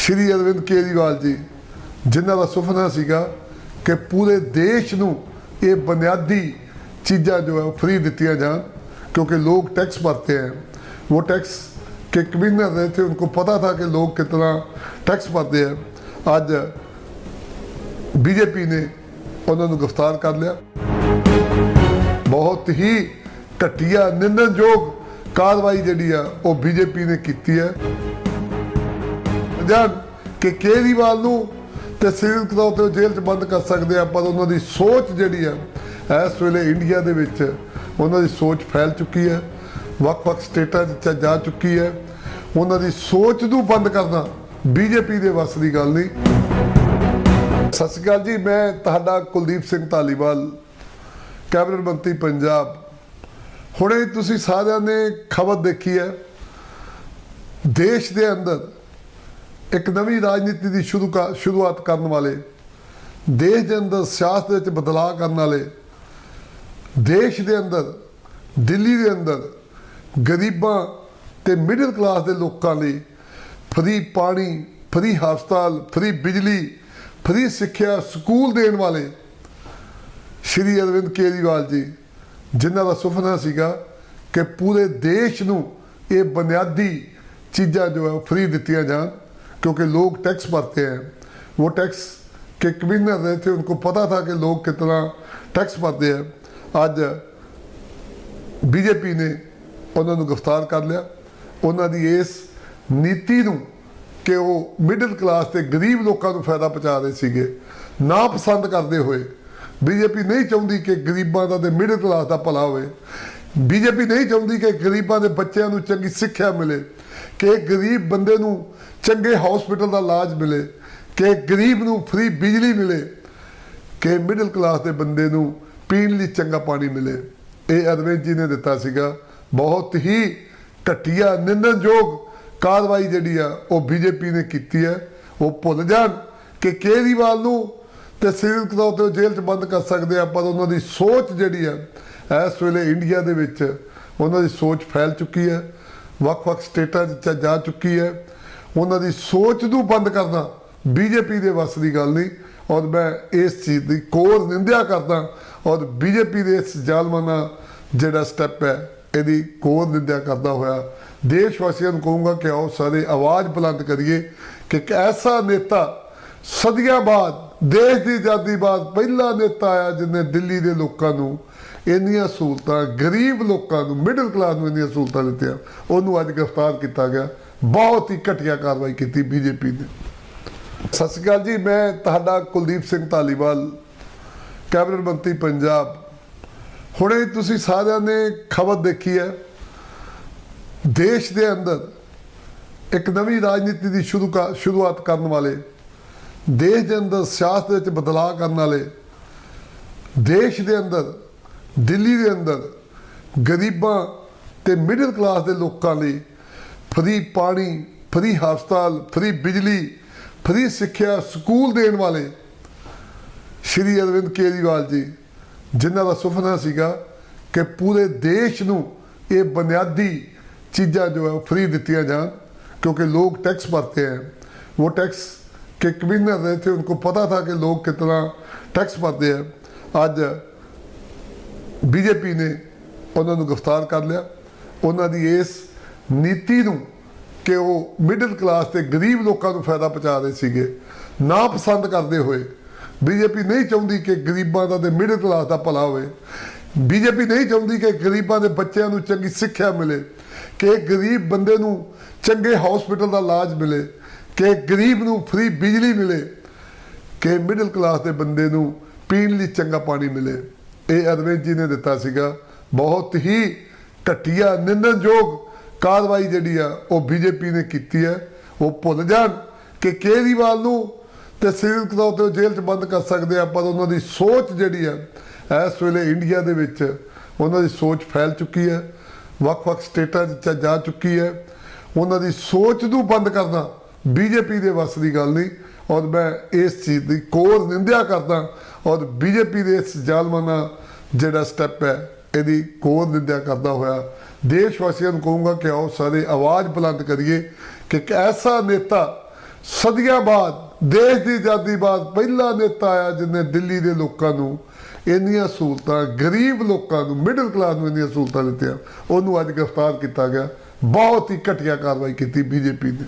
ਸ਼੍ਰੀ ਅਰਵਿੰਦ ਕੇਜਰੀਵਾਲ ਜੀ ਜਿਨ੍ਹਾਂ ਦਾ ਸੁਪਨਾ ਸੀਗਾ ਕਿ ਪੂਰੇ ਦੇਸ਼ ਨੂੰ ਇਹ ਬੁਨਿਆਦੀ ਚੀਜ਼ਾਂ ਜੋ ਹੈ ਫ੍ਰੀ ਦਿੱਤੀਆਂ ਜਾਣ क्योंकि लोग टैक्स भरते हैं वो टैक्स के कमीनर रहे थे उनको पता था कि लोग कितना टैक्स भरते हैं आज ਬੀਜੇਪੀ ਨੇ ਉਹਨਾਂ ਨੂੰ ਗ੍ਰਿਫਤਾਰ ਕਰ ਲਿਆ ਬਹੁਤ ਹੀ ਘਟੀਆ ਨਿੰਦਨਯੋਗ ਕਾਰਵਾਈ ਜਿਹੜੀ ਆ ਉਹ ਬੀਜੇਪੀ ਨੇ ਕਿ ਕੇਜਰੀਵਾਲ ਨੂੰ ਤੇ ਤੌਰ ਤੇ ਜੇਲ੍ਹ 'ਚ ਬੰਦ ਕਰ ਸਕਦੇ ਆ, ਪਰ ਉਹਨਾਂ ਦੀ ਸੋਚ ਜਿਹੜੀ ਹੈ ਇਸ ਵੇਲੇ ਇੰਡੀਆ ਦੇ ਵਿੱਚ ਉਹਨਾਂ ਦੀ ਸੋਚ ਫੈਲ ਚੁੱਕੀ ਹੈ, ਵੱਖ-ਵੱਖ ਸਟੇਟਾਂ 'ਚ ਜਾ ਚੁੱਕੀ ਹੈ। ਉਹਨਾਂ ਦੀ ਸੋਚ ਨੂੰ ਬੰਦ ਕਰਨਾ ਬੀਜੇਪੀ ਦੇ ਵੱਸ ਦੀ ਗੱਲ ਨਹੀਂ। ਸਤਿ ਸ਼੍ਰੀ ਅਕਾਲ ਜੀ, ਮੈਂ ਤੁਹਾਡਾ ਕੁਲਦੀਪ ਸਿੰਘ ਧਾਲੀਵਾਲ, ਕੈਬਨਿਟ ਮੰਤਰੀ ਪੰਜਾਬ। ਹੁਣੇ ਤੁਸੀਂ ਸਾਰਿਆਂ ਨੇ ਖਬਰ ਦੇਖੀ ਹੈ, ਦੇਸ਼ ਦੇ ਅੰਦਰ ਇੱਕ ਨਵੀਂ ਰਾਜਨੀਤੀ ਦੀ ਸ਼ੁਰੂ ਕਰ- ਸ਼ੁਰੂਆਤ ਕਰਨ ਵਾਲੇ, ਦੇਸ਼ ਦੇ ਅੰਦਰ ਸਿਆਸਤ ਵਿੱਚ ਬਦਲਾਅ ਕਰਨ ਵਾਲੇ, ਦੇਸ਼ ਦੇ ਅੰਦਰ, ਦਿੱਲੀ ਦੇ ਅੰਦਰ ਗਰੀਬਾਂ ਤੇ ਮਿਡਲ ਕਲਾਸ ਦੇ ਲੋਕਾਂ ਲਈ ਫਰੀ ਪਾਣੀ ਫਰੀ ਹਸਪਤਾਲ ਫਰੀ ਬਿਜਲੀ ਫਰੀ ਸਿੱਖਿਆ ਸਕੂਲ ਦੇਣ ਵਾਲੇ ਸ਼੍ਰੀ ਅਰਵਿੰਦ ਕੇਜਰੀਵਾਲ ਜੀ, ਜਿਨ੍ਹਾਂ ਦਾ ਸੁਪਨਾ ਸੀਗਾ ਕਿ ਪੂਰੇ ਦੇਸ਼ ਨੂੰ ਇਹ ਬੁਨਿਆਦੀ ਚੀਜ਼ਾਂ ਜੋ ਹੈ ਫਰੀ ਦਿੱਤੀਆਂ ਜਾਣ। क्योंकि लोग टैक्स भरते हैं वो टैक्स के कमीनर रहे थे उनको पता था कि लोग कितना टैक्स भरते हैं आज ਬੀਜੇਪੀ ਨੇ ਉਹਨਾਂ ਨੂੰ ਗ੍ਰਿਫਤਾਰ ਕਰ ਲਿਆ ਉਹਨਾਂ ਦੀ ਇਸ ਨੀਤੀ ਨੂੰ ਕਿ ਉਹ ਮਿਡਲ ਕਲਾਸ ਤੇ ਗਰੀਬ ਲੋਕਾਂ ਨੂੰ ਫਾਇਦਾ ਪਹੁੰਚਾ ਰਹੇ ਸੀਗੇ ਨਾ ਪਸੰਦ ਕਰਦੇ ਹੋਏ ਬੀਜੇਪੀ ਨਹੀਂ ਚਾਹੁੰਦੀ ਕਿ ਗਰੀਬਾਂ ਦਾ ਤੇ ਮਿਡਲ ਕਲਾਸ ਦਾ ਭਲਾ ਹੋਵੇ ਬੀਜੇਪੀ ਨਹੀਂ ਚਾਹੁੰਦੀ ਕਿ ਗਰੀਬਾਂ ਦੇ ਬੱਚਿਆਂ ਨੂੰ ਚੰਗੀ ਸਿੱਖਿਆ ਮਿਲੇ, ਕਿ ਗਰੀਬ ਬੰਦੇ ਨੂੰ ਚੰਗੇ ਹਸਪੀਟਲ ਦਾ ਇਲਾਜ ਮਿਲੇ, ਕਿ ਗਰੀਬ ਨੂੰ ਫ੍ਰੀ ਬਿਜਲੀ ਮਿਲੇ, ਕਿ ਮਿਡਲ ਕਲਾਸ ਦੇ ਬੰਦੇ ਨੂੰ ਪੀਣ ਲਈ ਚੰਗਾ ਪਾਣੀ ਮਿਲੇ। ਇਹ ਅਰਵਿੰਦ ਜੀ ਨੇ ਦਿੱਤਾ ਸੀਗਾ। ਬਹੁਤ ਹੀ ਘਟੀਆ ਨਿੰਦਨਯੋਗ ਕਾਰਵਾਈ ਜਿਹੜੀ ਆ, ਉਹ ਬੀਜੇਪੀ ਨੇ ਕੀਤੀ ਹੈ। ਉਹ ਭੁੱਲ ਜਾਣ ਕਿ ਕੇਜਰੀਵਾਲ ਨੂੰ ਤੇ ਸਰੀਰਕ ਤੌਰ ਤੇ ਜੇਲ੍ਹ 'ਚ ਬੰਦ ਕਰ ਸਕਦੇ ਆ, ਪਰ ਉਹਨਾਂ ਦੀ ਸੋਚ ਜਿਹੜੀ ਆ ਇਸ ਵੇਲੇ ਇੰਡੀਆ ਦੇ ਵਿੱਚ ਉਹਨਾਂ ਦੀ ਸੋਚ ਫੈਲ ਚੁੱਕੀ ਹੈ, ਵੱਖ-ਵੱਖ ਸਟੇਟਾਂ 'ਚ ਜਾ ਚੁੱਕੀ ਹੈ। ਉਹਨਾਂ ਦੀ ਸੋਚ ਨੂੰ ਬੰਦ ਕਰਨਾ ਬੀਜੇਪੀ ਦੇ ਵੱਸ ਦੀ ਗੱਲ ਨਹੀਂ, ਔਰ ਮੈਂ ਇਸ ਚੀਜ਼ ਦੀ ਕੋਰ ਨਿੰਦਿਆ ਕਰਦਾ, ਔਰ ਬੀਜੇਪੀ ਦੇ ਇਸ ਜ਼ਾਲਮਾਨਾ ਜਿਹੜਾ ਸਟੈਪ ਹੈ, ਇਹਦੀ ਕੋਰ ਨਿੰਦਿਆ ਕਰਦਾ ਹੋਇਆ। ਦੇਸ਼ ਵਾਸੀਆਂ ਨੂੰ ਕਹੂੰਗਾ ਕਿ ਆਓ ਸਾਰੇ ਆਵਾਜ਼ ਬੁਲੰਦ ਕਰੀਏ ਕਿ ਇੱਕ ਐਸਾ ਨੇਤਾ ਸਦੀਆਂ ਬਾਅਦ, ਦੇਸ਼ ਦੀ ਆਜ਼ਾਦੀ ਬਾਅਦ ਪਹਿਲਾ ਨੇਤਾ ਆਇਆ ਜਿਹਨੇ ਦਿੱਲੀ ਦੇ ਲੋਕਾਂ ਨੂੰ ਇੰਨੀਆਂ ਸਹੂਲਤਾਂ, ਗਰੀਬ ਲੋਕਾਂ ਨੂੰ ਮਿਡਲ ਕਲਾਸ ਨੂੰ ਇੰਨੀਆਂ ਸਹੂਲਤਾਂ ਦਿੱਤੀਆਂ। ਉਹਨੂੰ ਅੱਜ ਗ੍ਰਿਫਤਾਰ ਕੀਤਾ ਗਿਆ। ਬਹੁਤ ਹੀ ਘਟੀਆ ਕਾਰਵਾਈ ਕੀਤੀ ਬੀਜੇਪੀ ਨੇ। ਸਤਿ ਸ਼੍ਰੀ ਅਕਾਲ ਜੀ, ਮੈਂ ਤੁਹਾਡਾ ਕੁਲਦੀਪ ਸਿੰਘ ਧਾਲੀਵਾਲ, ਕੈਬਨਿਟ ਮੰਤਰੀ ਪੰਜਾਬ। ਹੁਣੇ ਤੁਸੀਂ ਸਾਰਿਆਂ ਨੇ ਖਬਰ ਦੇਖੀ ਹੈ, ਦੇਸ਼ ਦੇ ਅੰਦਰ ਇੱਕ ਨਵੀਂ ਰਾਜਨੀਤੀ ਦੀ ਸ਼ੁਰੂ ਕਰ- ਸ਼ੁਰੂਆਤ ਕਰਨ ਵਾਲੇ, ਦੇਸ਼ ਦੇ ਅੰਦਰ ਸਿਆਸਤ ਵਿੱਚ ਬਦਲਾਅ ਕਰਨ ਵਾਲੇ, ਦੇਸ਼ ਦੇ ਅੰਦਰ ਦਿੱਲੀ ਦੇ ਅੰਦਰ ਗਰੀਬਾਂ ਤੇ ਮਿਡਲ ਕਲਾਸ ਦੇ ਲੋਕਾਂ ਲਈ ਫ੍ਰੀ ਪਾਣੀ ਫ੍ਰੀ ਹਸਪਤਾਲ ਫ੍ਰੀ ਬਿਜਲੀ ਫ੍ਰੀ ਸਿੱਖਿਆ ਸਕੂਲ ਦੇਣ ਵਾਲੇ ਸ਼੍ਰੀ ਅਰਵਿੰਦ ਕੇਜਰੀਵਾਲ ਜੀ ਜਿਨ੍ਹਾਂ ਦਾ ਸੁਪਨਾ ਸੀਗਾ ਕਿ ਪੂਰੇ ਦੇਸ਼ ਨੂੰ ਇਹ ਬੁਨਿਆਦੀ ਚੀਜ਼ਾਂ ਜੋ ਹੈ ਫ੍ਰੀ ਦਿੱਤੀਆਂ ਜਾਣ क्योंकि लोग टैक्स भरते हैं वो टैक्स के कमीनर रहे थे उनको पता था कि लोग कितना टैक्स भरते हैं आज ਬੀਜੇਪੀ ਨੇ ਉਹਨਾਂ ਨੂੰ ਗ੍ਰਿਫਤਾਰ ਕਰ ਲਿਆ। ਉਹਨਾਂ ਦੀ ਇਸ ਨੀਤੀ ਨੂੰ ਕਿ ਉਹ ਮਿਡਲ ਕਲਾਸ ਤੇ ਗਰੀਬ ਲੋਕਾਂ ਨੂੰ ਫਾਇਦਾ ਪਹੁੰਚਾ ਰਹੇ ਸੀਗੇ, ਨਾ ਪਸੰਦ ਕਰਦੇ ਹੋਏ। ਬੀਜੇਪੀ ਨਹੀਂ ਚਾਹੁੰਦੀ ਕਿ ਗਰੀਬਾਂ ਦਾ ਤੇ ਮਿਡਲ ਕਲਾਸ ਦਾ ਭਲਾ ਹੋਵੇ। ਬੀਜੇਪੀ ਨਹੀਂ ਚਾਹੁੰਦੀ ਕਿ ਗਰੀਬਾਂ ਦੇ ਬੱਚਿਆਂ ਨੂੰ ਚੰਗੀ ਸਿੱਖਿਆ ਮਿਲੇ, ਕਿ ਗਰੀਬ ਬੰਦੇ ਨੂੰ ਚੰਗੇ ਹਸਪੀਟਲ ਦਾ ਇਲਾਜ ਮਿਲੇ, ਕਿ ਗਰੀਬ ਨੂੰ ਫ੍ਰੀ ਬਿਜਲੀ ਮਿਲੇ, ਕਿ ਮਿਡਲ ਕਲਾਸ ਦੇ ਬੰਦੇ ਨੂੰ ਪੀਣ ਲਈ ਚੰਗਾ ਪਾਣੀ ਮਿਲੇ। ਇਹ ਅਰਵਿੰਦ ਜੀ ਨੇ ਦਿੱਤਾ ਸੀਗਾ। ਬਹੁਤ ਹੀ ਘਟੀਆ ਨਿੰਦਨਯੋਗ ਕਾਰਵਾਈ ਜਿਹੜੀ ਆ, ਉਹ ਬੀਜੇਪੀ ਨੇ ਕੀਤੀ ਹੈ। ਉਹ ਭੁੱਲ ਜਾਣ ਕਿ ਕੇਜਰੀਵਾਲ ਨੂੰ ਤੇ ਸਰੀਰਕ ਤੌਰ ਤੇ ਉਹ ਜੇਲ੍ਹ 'ਚ ਬੰਦ ਕਰ ਸਕਦੇ ਆ, ਪਰ ਉਹਨਾਂ ਦੀ ਸੋਚ ਜਿਹੜੀ ਆ, ਇਸ ਵੇਲੇ ਇੰਡੀਆ ਦੇ ਵਿੱਚ ਉਹਨਾਂ ਦੀ ਸੋਚ ਫੈਲ ਚੁੱਕੀ ਹੈ। ਵੱਖ-ਵੱਖ ਸਟੇਟਾਂ 'ਚ ਜਾ ਚੁੱਕੀ ਹੈ। ਉਹਨਾਂ ਦੀ ਸੋਚ ਨੂੰ ਬੰਦ ਕਰਨਾ ਬੀਜੇਪੀ ਦੇ ਵੱਸ ਦੀ ਗੱਲ ਨਹੀਂ। ਔਰ ਮੈਂ ਇਸ ਚੀਜ਼ ਦੀ ਕੋਰ ਨਿੰਦਿਆ ਕਰਦਾ ਔਰ ਬੀਜੇਪੀ ਦੇ ਇਸ ਜ਼ਾਲਮਾਨਾ ਜਿਹੜਾ ਸਟੈਪ ਹੈ, ਇਹਦੀ ਕੋਰ ਨਿੰਦਿਆ ਕਰਦਾ ਹੋਇਆ। ਦੇਸ਼ ਵਾਸੀਆਂ ਨੂੰ ਕਹੂੰਗਾ ਕਿ ਆਓ ਸਾਰੇ ਆਵਾਜ਼ ਬੁਲੰਦ ਕਰੀਏ ਕਿ ਇੱਕ ਐਸਾ ਨੇਤਾ ਸਦੀਆਂ ਬਾਅਦ, ਦੇਸ਼ ਦੀ ਆਜ਼ਾਦੀ ਬਾਅਦ ਪਹਿਲਾ ਨੇਤਾ ਆਇਆ ਜਿਹਨੇ ਦਿੱਲੀ ਦੇ ਲੋਕਾਂ ਨੂੰ ਇੰਨੀਆਂ ਸਹੂਲਤਾਂ, ਗਰੀਬ ਲੋਕਾਂ ਨੂੰ ਮਿਡਲ ਕਲਾਸ ਨੂੰ ਇੰਨੀਆਂ ਸਹੂਲਤਾਂ ਦਿੱਤੀਆਂ। ਉਹਨੂੰ ਅੱਜ ਗ੍ਰਿਫਤਾਰ ਕੀਤਾ ਗਿਆ। ਬਹੁਤ ਹੀ ਘਟੀਆ ਕਾਰਵਾਈ ਕੀਤੀ ਬੀਜੇਪੀ ਨੇ।